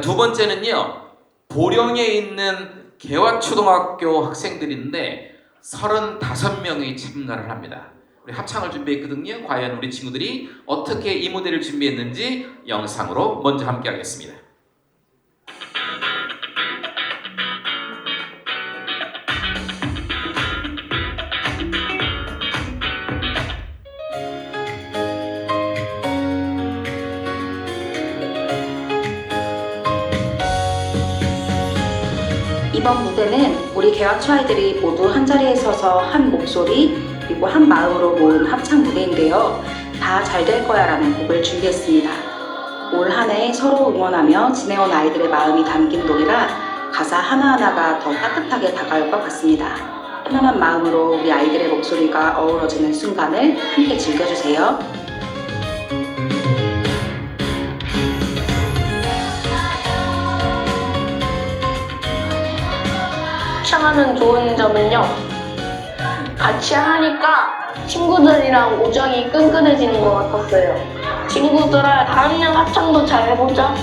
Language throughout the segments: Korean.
자, 두 번째는요. 보령에 있는 개화초등학교 학생들인데 35명이 참가를 합니다. 우리 합창을 준비했거든요. 과연 우리 친구들이 어떻게 이 무대를 준비했는지 영상으로 먼저 함께 하겠습니다. 이번 무대는 우리 개화초 아이들이 모두 한 자리에 서서 한 목소리 그리고 한 마음으로 모은 합창 무대인데요. 다 잘 될 거야 라는 곡을 준비했습니다. 올 한 해 서로 응원하며 지내온 아이들의 마음이 담긴 노래라 가사 하나하나가 더 따뜻하게 다가올 것 같습니다. 편안한 마음으로 우리 아이들의 목소리가 어우러지는 순간을 함께 즐겨주세요. 합창하는 좋은 점은요. 같이 하니까 친구들이랑 우정이 끈끈해지는 것 같았어요. 친구들아, 다음날 합창도 잘 해보자.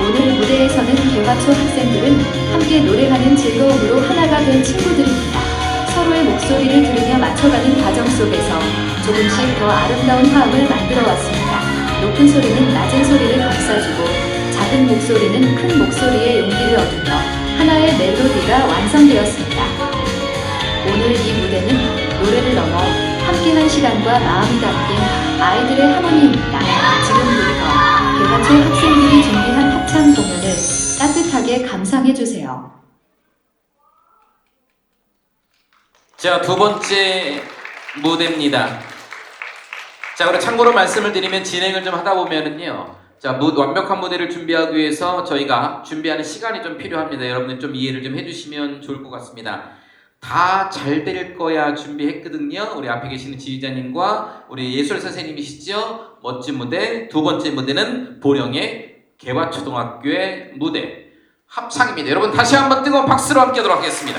오늘 무대에서는 개화초 학생들은 함께 노래하는 즐거움으로 하나가 된 친구들입니다. 서로의 목소리를 들으며 맞춰가는 과정 속에서 조금씩 더 아름다운 화음을 만들어 왔습니다. 높은 소리는 낮은 소리를 감싸주고 작은 목소리는 큰 목소리의 용기를 얻으며 하나의 멜로디가 완성되었습니다. 오늘 이 무대는 노래를 넘어 함께한 시간과 마음이 담긴 아이들의 하모니입니다. 지금부터 개화초 학생들이 준비한 합창 공연을 따뜻하게 감상해 주세요. 자, 두 번째 무대입니다. 자, 그리고 참고로 말씀을 드리면 진행을 좀 하다 보면은요. 자, 무, 완벽한 무대를 준비하기 위해서 저희가 준비하는 시간이 좀 필요합니다. 여러분들 좀 이해를 좀 해주시면 좋을 것 같습니다. 다 잘 될 거야 준비했거든요. 우리 앞에 계시는 지휘자님과 우리 예술 선생님이시죠. 멋진 무대. 두 번째 무대는 보령의 개화초등학교의 무대. 합창입니다. 여러분 다시 한번 뜨거운 박수로 함께 하도록 하겠습니다.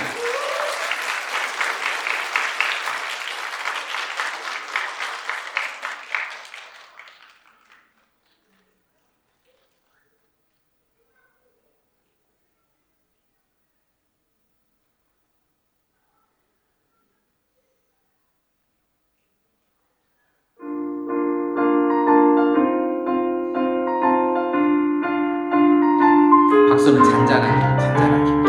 박수는 잔잔하게, 잔잔하게.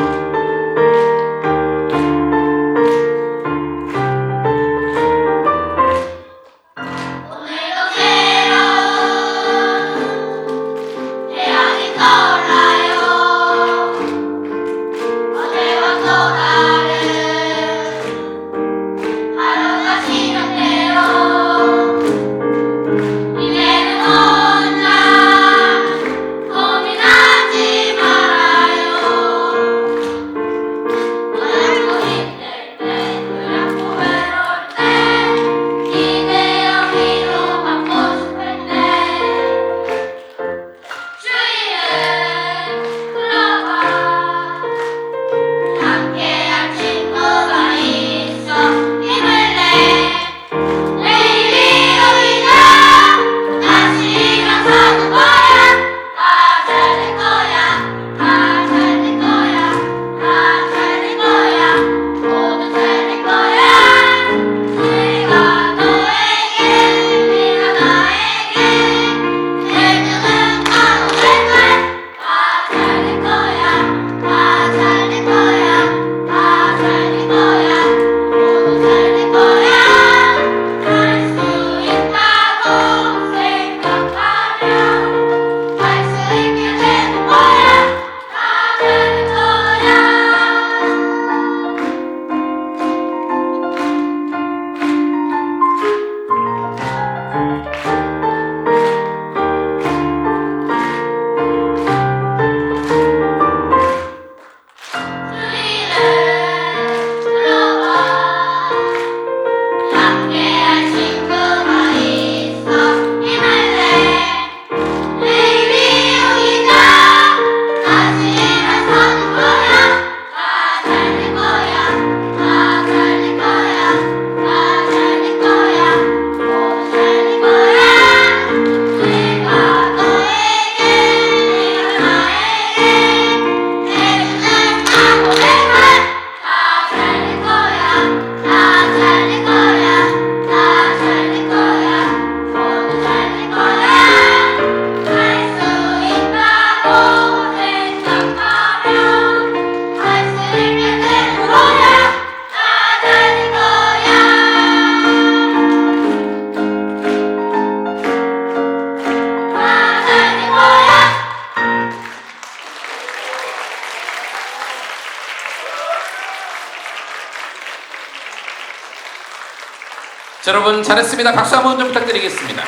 자, 여러분 잘했습니다. 박수 한번 좀 부탁드리겠습니다.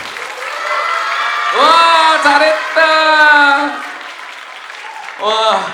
와 잘했다. 와